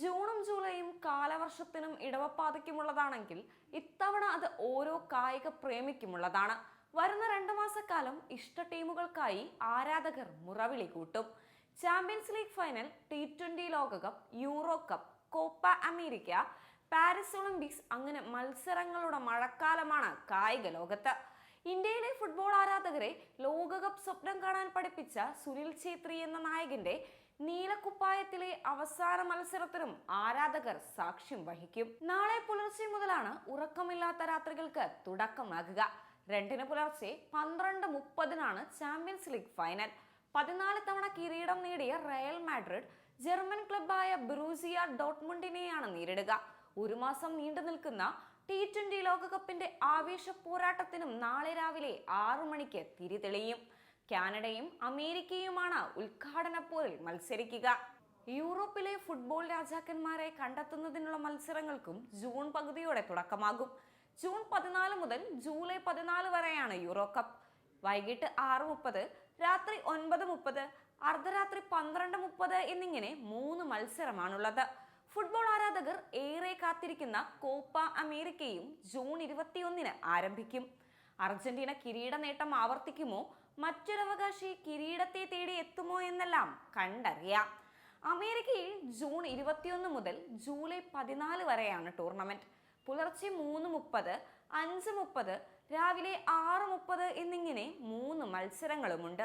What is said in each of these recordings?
ജൂണും ജൂലൈയും കാലവർഷത്തിനും ഇടവപ്പാതയ്ക്കുമുള്ളതാണെങ്കിൽ ഇത്തവണ അത് ഓരോ കായിക പ്രേമിക്കുമുള്ളതാണ്. വരുന്ന രണ്ടു മാസക്കാലം ഇഷ്ട ടീമുകൾക്കായി ആരാധകർ മുറവിളി കൂട്ടും. Champions league final T twenty ലോകകപ്പ് Euro cup Copa America Paris Olympics അങ്ങനെ മത്സരങ്ങളുടെ മഴക്കാലമാണ് കായിക ലോകത്ത്. ഇന്ത്യയിലെ ഫുട്ബോൾ ആരാധകരെ ലോകകപ്പ് സ്വപ്നം കാണാൻ പഠിപ്പിച്ച സുനിൽ ഛേത്രി എന്ന നായകന്റെ നീലക്കുപ്പായത്തിലെ അവസാന മത്സരത്തിനും ആരാധകർ സാക്ഷ്യം വഹിക്കും. നാളെ പുലർച്ചെ മുതലാണ് ഉറക്കമില്ലാത്ത രാത്രികൾക്ക് തുടക്കമാകുക. രണ്ടിന് പുലർച്ചെ പന്ത്രണ്ട് മുപ്പതിനാണ് ചാമ്പ്യൻസ് ലീഗ് ഫൈനൽ. പതിനാല് തവണ കിരീടം നേടിയ റയൽ മാഡ്രിഡ് ജർമ്മൻ ക്ലബായ ബ്രൂസിയ ഡോട്ട്മുണ്ടിനെയാണ് നേരിടുക. ഒരു മാസം നീണ്ടു നിൽക്കുന്ന ടി ട്വന്റി ലോകകപ്പിന്റെ ആവേശ പോരാട്ടത്തിനും നാളെ രാവിലെ ആറു മണിക്ക് തിരിതെളിയും. കാനഡയും അമേരിക്കയുമാണ് ഉദ്ഘാടന പോരിൽ മത്സരിക്കുക. യൂറോപ്പിലെ ഫുട്ബോൾ രാജാക്കന്മാരെ കണ്ടെത്തുന്നതിനുള്ള മത്സരങ്ങൾക്കും ജൂൺ പകുതിയോടെ തുടക്കമാകും. ജൂൺ പതിനാല് മുതൽ ജൂലൈ പതിനാല് വരെയാണ് യൂറോ കപ്പ് വൈകിട്ട് ആറ് മുപ്പത് രാത്രി ഒൻപത് മുപ്പത് അർദ്ധരാത്രി പന്ത്രണ്ട് മുപ്പത് എന്നിങ്ങനെ മൂന്ന് മത്സരമാണുള്ളത്. ഫുട്ബോൾ ആരാധകർ ഏറെ കാത്തിരിക്കുന്ന കോപ്പ അമേരിക്കയും ജൂൺ ഇരുപത്തിയൊന്നിന് ആരംഭിക്കും. അർജന്റീന കിരീട നേട്ടം ആവർത്തിക്കുമോ? മറ്റൊരവകാശി കിരീടത്തെ തേടി എത്തുമോ എന്നെല്ലാം കണ്ടറിയാം. അമേരിക്കയിൽ ജൂൺ ഇരുപത്തിയൊന്ന് മുതൽ ജൂലൈ പതിനാല് വരെയാണ് ടൂർണമെന്റ്. പുലർച്ചെ മൂന്ന് മുപ്പത് അഞ്ച് മുപ്പത് രാവിലെ ആറ് മുപ്പത് എന്നിങ്ങനെ മൂന്ന് മത്സരങ്ങളുമുണ്ട്.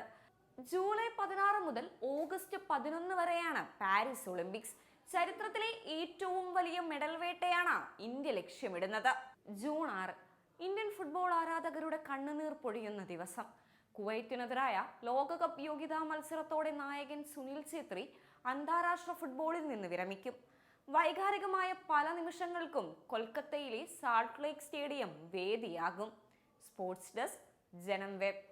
ജൂലൈ പതിനാറ് മുതൽ ഓഗസ്റ്റ് പതിനൊന്ന് വരെയാണ് പാരീസ് ഒളിമ്പിക്സ്. ചരിത്രത്തിലെ ഏറ്റവും വലിയ മെഡൽ വേട്ടയാണ് ഇന്ത്യ ലക്ഷ്യമിടുന്നത്. ജൂൺ ആറ് ഇന്ത്യൻ ഫുട്ബോൾ ആരാധകരുടെ കണ്ണുനീർ പൊഴിയുന്ന ദിവസം. കുവൈറ്റിനെതിരായ ലോകകപ്പ് യോഗ്യതാ മത്സരത്തോടെ നായകൻ സുനിൽ ഛേത്രി അന്താരാഷ്ട്ര ഫുട്ബോളിൽ നിന്ന് വിരമിക്കും. വൈകാരികമായ പല നിമിഷങ്ങൾക്കും കൊൽക്കത്തയിലെ Salt Lake stadium വേദിയാകും. Sports desk Janam web.